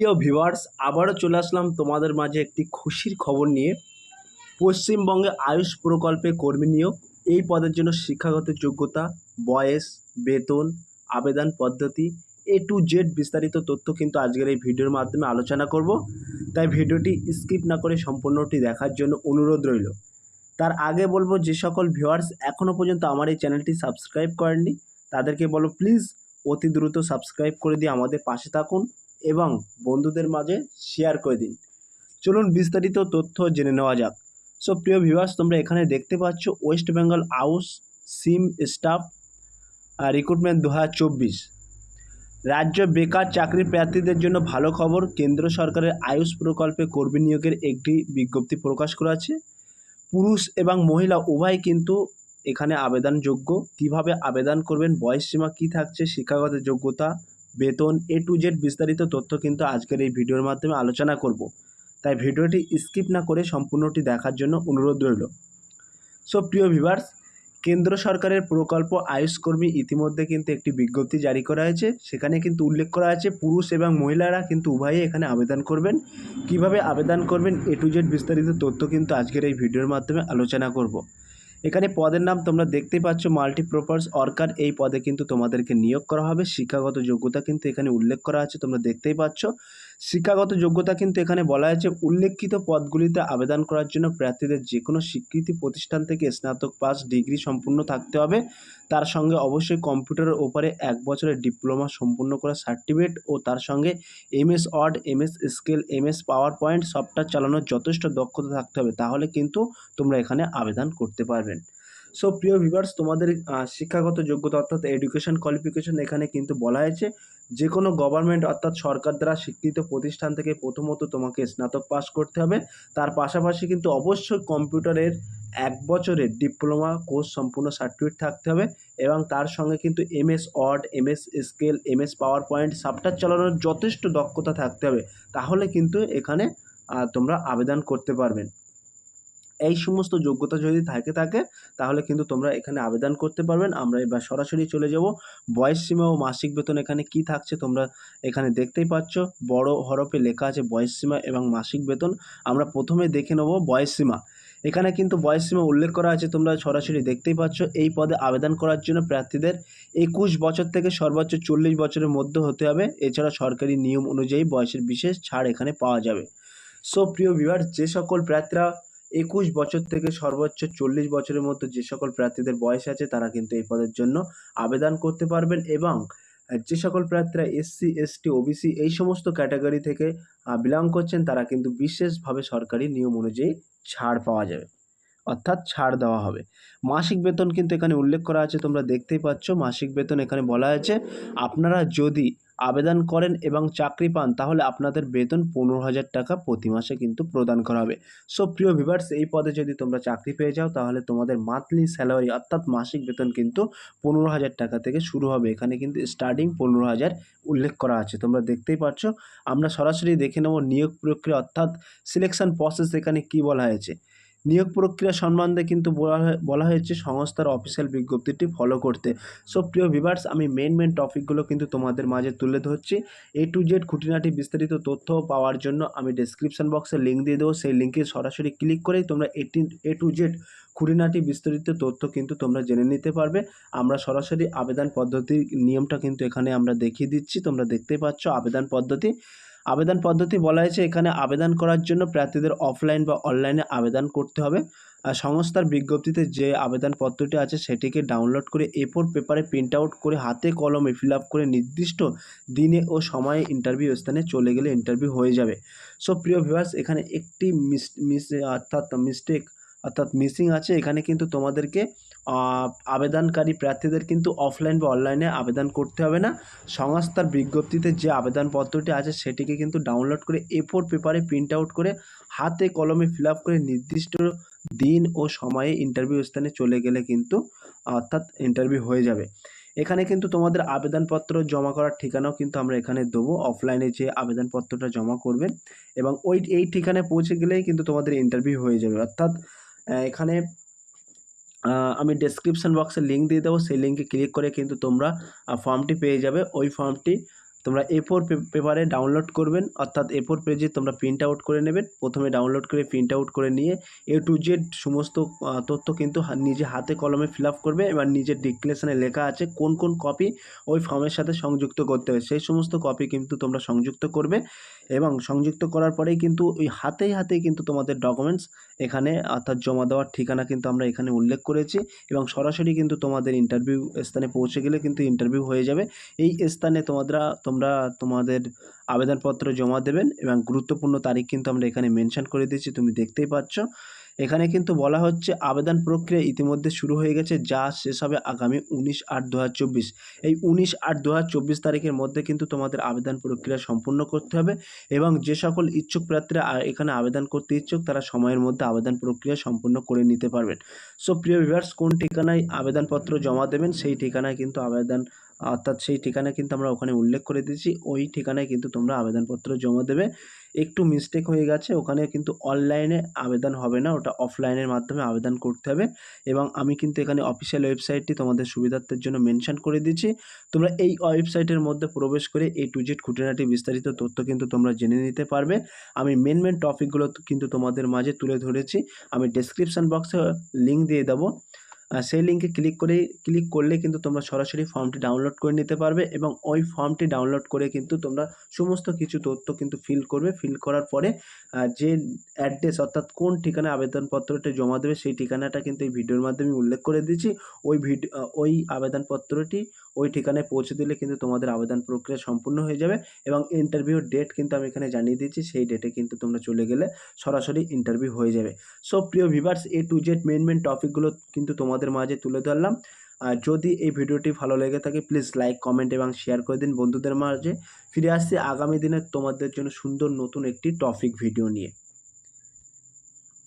প্রিয় ভিউয়ার্স, আবারও চলে আসলাম তোমাদের মাঝে একটি খুশির খবর নিয়ে। পশ্চিমবঙ্গে আয়ুষ প্রকল্পে কর্মী নিয়োগ, এই পদের জন্য শিক্ষাগত যোগ্যতা, বয়স, বেতন, আবেদন পদ্ধতি এ টু জেড বিস্তারিত তথ্য কিন্তু আজকের এই ভিডিওর মাধ্যমে আলোচনা করব। তাই ভিডিওটি স্কিপ না করে সম্পূর্ণটি দেখার জন্য অনুরোধ রইল। তার আগে বলব, যে সকল ভিউয়ার্স এখনও পর্যন্ত আমার এই চ্যানেলটি সাবস্ক্রাইব করেননি, তাদেরকে বলো প্লিজ অতি দ্রুত সাবস্ক্রাইব করে দিয়ে আমাদের পাশে থাকুন। এবং বন্ধুদের মাঝে শেয়ার করে দিন। চলুন বিস্তারিত তথ্য জেনে নেওয়া যাক। সো প্রিয় ভিউয়ার্স তোমরা এখানে দেখতে পাচ্ছ ওয়েস্ট বেঙ্গল আউস সিম স্টাফ রিক্রুটমেন্ট দু রাজ্য বেকার চাকরি প্রার্থীদের জন্য ভালো খবর, কেন্দ্র সরকারের আয়ুষ প্রকল্পে কর্মী নিয়োগের একটি বিজ্ঞপ্তি প্রকাশ করা আছে। পুরুষ এবং মহিলা উভয় কিন্তু এখানে আবেদনযোগ্য। কীভাবে আবেদন করবেন বয়স সীমা কী থাকছে, শিক্ষাগত যোগ্যতা বেতন এ টু জেড বিস্তারিত তথ্য কিন্তু আজকের এই ভিডিওর মাধ্যমে আলোচনা করব। তাই ভিডিওটি স্কিপ না করে সম্পূর্ণটি দেখার জন্য অনুরোধ রইল। সো প্রিয় ভিভার্স কেন্দ্র সরকারের প্রকল্প আয়ুষ কর্মী ইতিমধ্যে কিন্তু একটি বিজ্ঞপ্তি জারি করা হয়েছে। সেখানে কিন্তু উল্লেখ করা আছে, পুরুষ এবং মহিলারা কিন্তু উভয়ই এখানে আবেদন করবেন। কীভাবে আবেদন করবেন এ টু জেড বিস্তারিত তথ্য কিন্তু আজকের এই ভিডিওর মাধ্যমে আলোচনা করব। এখানে পদের নাম তোমরা দেখতে পাচ্ছ মাল্টিপ্রপার্স অর্কার এই পদে কিন্তু তোমাদেরকে নিয়োগ করা হবে। শিক্ষাগত যোগ্যতা কিন্তু এখানে উল্লেখ করা আছে, তোমরা দেখতেই পাচ্ছ। শিক্ষাগত যোগ্যতা কিন্তু এখানে বলা হয়েছে, উল্লেখিত পদগুলিতে আবেদন করার জন্য প্রার্থীদের যে কোনো স্বীকৃতি প্রতিষ্ঠান থেকে স্নাতক পাস ডিগ্রি সম্পূর্ণ থাকতে হবে। তার সঙ্গে অবশ্যই কম্পিউটারের ওপরে এক বছরের ডিপ্লোমা সম্পূর্ণ করা সার্টিফিকেট ও তার সঙ্গে এমএস ওয়ার্ড এমএস স্কেল এমএস পাওয়ার পয়েন্ট সফটওয়্যার চালানোর যথেষ্ট দক্ষতা থাকতে হবে, তাহলে কিন্তু তোমরা এখানে আবেদন করতে পারবেন সো প্রিয় ভিভার্স তোমাদের শিক্ষাগত যোগ্যতা অর্থাৎ এডুকেশন কোয়ালিফিকেশন এখানে কিন্তু বলা হয়েছে। যে কোনো গভর্নমেন্ট অর্থাৎ সরকার দ্বারা স্বীকৃত প্রতিষ্ঠান থেকে প্রথমত তোমাকে স্নাতক পাস করতে হবে। তার পাশাপাশি কিন্তু অবশ্যই কম্পিউটারের এক বছরের ডিপ্লোমা কোর্স সম্পূর্ণ সার্টিফিকেট থাকতে হবে এবং তার সঙ্গে কিন্তু এমএস ওয়ার্ড এমএস স্কেল এমএস পাওয়ার পয়েন্ট সফটওয়্যার চালানোর যথেষ্ট দক্ষতা থাকতে হবে। তাহলে কিন্তু এখানে তোমরা আবেদন করতে পারবেন এই সমস্ত যোগ্যতা যদি থাকে থাকে তাহলে কিন্তু তোমরা এখানে আবেদন করতে পারবেন। আমরা এবার সরাসরি চলে যাব। বয়স সীমা ও মাসিক বেতন এখানে কি থাকছে তোমরা এখানে দেখতেই পাচ্ছ। বড় হরফে লেখা আছে বয়স সীমা এবং মাসিক বেতন। আমরা প্রথমে দেখে নেব বয়স সীমা। এখানে কিন্তু বয়স সীমা উল্লেখ করা আছে, তোমরা সরাসরি দেখতেই পাচ্ছ। এই পদে আবেদন করার জন্য প্রার্থীদের একুশ বছর থেকে সর্বোচ্চ চল্লিশ বছরের মধ্যে হতে হবে। এছাড়া সরকারি নিয়ম অনুযায়ী বয়সের বিশেষ ছাড় এখানে পাওয়া যাবে। সো প্রিয় বিভার যে সকল প্রার্থীরা একুশ বছর থেকে সর্বোচ্চ চল্লিশ বছরের মধ্যে যে সকল প্রার্থীদের বয়স আছে, তারা কিন্তু এই পদের জন্য আবেদন করতে পারবেন এবং যে সকল প্রার্থীরা এসসি এসটি ওবিসি এই সমস্ত ক্যাটাগরি থেকে বিলং করছেন, তারা কিন্তু বিশেষভাবে সরকারি নিয়ম অনুযায়ী ছাড় পাওয়া যাবে। অর্থাৎ ছাড় দেওয়া হবে। মাসিক বেতন কিন্তু এখানে উল্লেখ করা আছে, তোমরা দেখতেই পাচ্ছ। মাসিক বেতন এখানে বলা আছে। আপনারা যদি আবেদন করেন এবং চাকরি পান, তাহলে আপনাদের বেতন পনেরো হাজার টাকা প্রতি মাসে কিন্তু প্রদান করা হবে। সো প্রিয় ভিভার্স এই পদে যদি তোমরা চাকরি পেয়ে যাও, তাহলে তোমাদের মান্থলি স্যালারি অর্থাৎ মাসিক বেতন কিন্তু পনেরো হাজার টাকা থেকে শুরু হবে। এখানে কিন্তু স্টার্টিং পনেরো হাজার উল্লেখ করা আছে। তোমরা দেখতেই পাচ্ছ আমরা সরাসরি দেখে নেব নিয়োগ প্রক্রিয়া অর্থাৎ সিলেকশন প্রসেস এখানে কি বলা হয়েছে। নিয়োগ প্রক্রিয়া সম্বন্ধে কিন্তু বলা বলা হয়েছে সংস্থার অফিসিয়াল বিজ্ঞপ্তিটি ফলো করতে। সো প্রিয় ভিভার্স আমি মেন মেন টপিকগুলো কিন্তু তোমাদের মাঝে তুলে ধরছি। এ টু জেড খুঁটিনাটি বিস্তারিত তথ্য পাওয়ার জন্য আমি ডেসক্রিপশন বক্সে লিঙ্ক দিয়ে দেবো। সেই লিঙ্কে সরাসরি ক্লিক করেই তোমরা এটি এ টু জেড খুঁটিনাটি বিস্তারিত তথ্য কিন্তু তোমরা জেনে নিতে পারবে। আমরা সরাসরি আবেদন পদ্ধতির নিয়মটা কিন্তু এখানে আমরা দেখিয়ে দিচ্ছি। তোমরা দেখতেই পাচ্ছ আবেদন পদ্ধতি। আবেদন পদ্ধতি বলা হয়েছে, এখানে আবেদন করার জন্য প্রার্থীদের অফলাইন বা অনলাইনে আবেদন করতে হবে। সংস্থার বিজ্ঞপ্তিতে যে আবেদনপত্রটি আছে, সেটিকে ডাউনলোড করে এ ফোর পেপারে প্রিন্ট আউট করে হাতে কলমে ফিল আপ করে নির্দিষ্ট দিনে ও সময়ে ইন্টারভিউ স্থানে চলে গেলে ইন্টারভিউ হয়ে যাবে। সো প্রিয় ভিউয়ার্স এখানে একটি মিস মিস অর্থাৎ মিস্টেক অর্থাৎ মিসিং আছে। এখানে কিন্তু তোমাদেরকে আবেদনকারী প্রার্থীদের কিন্তু অফলাইন বা অনলাইনে আবেদন করতে হবে না। সংস্থার বিজ্ঞপ্তিতে যে আবেদনপত্রটি আছে, সেটিকে কিন্তু ডাউনলোড করে এ ফোর পেপারে প্রিন্ট আউট করে হাতে কলমে ফিল আপ করে নির্দিষ্ট দিন ও সময়ে ইন্টারভিউ স্থানে চলে গেলে কিন্তু অর্থাৎ ইন্টারভিউ হয়ে যাবে। এখানে কিন্তু তোমাদের আবেদনপত্র জমা করার ঠিকানাও কিন্তু আমরা এখানে দেবো। অফলাইনে যে আবেদনপত্রটা জমা করবেন এবং ওই, এই ঠিকানায় পৌঁছে গেলেই কিন্তু তোমাদের ইন্টারভিউ হয়ে যাবে। অর্থাৎ এখানে আমি ডেসক্রিপশান বক্সে লিঙ্ক দিয়ে দেবো। সেই লিঙ্কে ক্লিক করে কিন্তু তোমরা ফর্মটি পেয়ে যাবে। ওই ফর্মটি তোমরা এ ফোর পেপারে ডাউনলোড করবেন, অর্থাৎ এ ফোর পেজে তোমরা প্রিন্ট আউট করে নেবেন। প্রথমে ডাউনলোড করে প্রিন্ট আউট করে নিয়ে এ টু জেড সমস্ত তথ্য কিন্তু নিজে হাতে কলমে ফিল আপ করবে এবার নিজের ডিক্লেশনে লেখা আছে কোন কোন কপি ওই ফর্মের সাথে সংযুক্ত করতে হবে। সেই সমস্ত কপি কিন্তু তোমরা সংযুক্ত করবে এবং সংযুক্ত করার পরেই কিন্তু ওই হাতেই হাতেই কিন্তু তোমাদের ডকুমেন্টস এখানে, অর্থাৎ জমা দেওয়ার ঠিকানা কিন্তু আমরা এখানে উল্লেখ করেছি এবং সরাসরি কিন্তু তোমাদের ইন্টারভিউ স্থানে পৌঁছে গেলে কিন্তু ইন্টারভিউ হয়ে যাবে। এই স্থানে তোমরা তোমরা তোমাদের আবেদনপত্র জমা দেবেন এবং গুরুত্বপূর্ণ তারিখ কিন্তু আমরা এখানে মেনশন করে দিয়েছি, তুমি দেখতেই পাচ্ছ। এখানে কিন্তু বলা হচ্ছে আবেদন প্রক্রিয়া ইতিমধ্যে শুরু হয়ে গেছে, যা শেষ হবে আগামী উনিশ আট দু এই উনিশ আট দু তারিখের মধ্যে কিন্তু তোমাদের আবেদন প্রক্রিয়া সম্পূর্ণ করতে হবে এবং যে সকল ইচ্ছুক প্রার্থীরা এখানে আবেদন করতে ইচ্ছুক, তারা সময়ের মধ্যে আবেদন প্রক্রিয়া সম্পূর্ণ করে নিতে পারবেন। সো প্রিয় ভিউয়ার্স কোন ঠিকানায় আবেদনপত্র জমা দেবেন, সেই ঠিকানায় কিন্তু আবেদন অর্থাৎ সেই ঠিকানা কিন্তু আমরা ওখানে উল্লেখ করে দিয়েছি। ওই ঠিকানায় কিন্তু তোমরা আবেদনপত্র জমা দেবে। একটু মিস্টেক হয়ে গেছে, ওখানে কিন্তু অনলাইনে আবেদন হবে না, ওটা অফলাইনের মাধ্যমে আবেদন করতে হবে। এবং আমি কিন্তু এখানে অফিসিয়াল ওয়েবসাইটটি তোমাদের সুবিধার্থের জন্য মেনশন করে দিচ্ছি তোমরা এই ওয়েবসাইটের মধ্যে প্রবেশ করে এই টু জেড খুঁটিনাটি বিস্তারিত তথ্য কিন্তু তোমরা জেনে নিতে পারবে। আমি মেন মেন টপিকগুলো কিন্তু তোমাদের মাঝে তুলে ধরেছি। আমি ডেসক্রিপশন বক্সে লিঙ্ক দিয়ে দেবো। সেই লিঙ্কে ক্লিক করে ক্লিক করলে কিন্তু তোমরা সরাসরি ফর্মটি ডাউনলোড করে নিতে পারবে এবং ওই ফর্মটি ডাউনলোড করে কিন্তু তোমরা সমস্ত কিছু তথ্য কিন্তু ফিল করবে। ফিল করার পরে যে অ্যাড্রেস অর্থাৎ কোন ঠিকানায় আবেদনপত্রটি জমা দেবে সেই ঠিকানাটা কিন্তু এই ভিডিওর মাধ্যমে উল্লেখ করে দিয়েছি। ওই ভিডিও ওই আবেদনপত্রটি ওই ঠিকানায় পৌঁছে দিলে কিন্তু তোমাদের আবেদন প্রক্রিয়া সম্পূর্ণ হয়ে যাবে এবং ইন্টারভিউর ডেট কিন্তু আমি এখানে জানিয়ে দিচ্ছি সেই ডেটে কিন্তু তোমরা চলে গেলে সরাসরি ইন্টারভিউ হয়ে যাবে। সো প্রিয় viewers A to Z main main টপিকগুলো কিন্তু তোমাদের মাঝে তুলে ধরলাম। আর যদি এই ভিডিওটি ভালো লেগে থাকে প্লিজ লাইক কমেন্ট এবং শেয়ার করে দিন বন্ধুদের মাঝে। ফিরে আসছি আগামী দিনে তোমাদের জন্য সুন্দর নতুন একটি টপিক ভিডিও নিয়ে।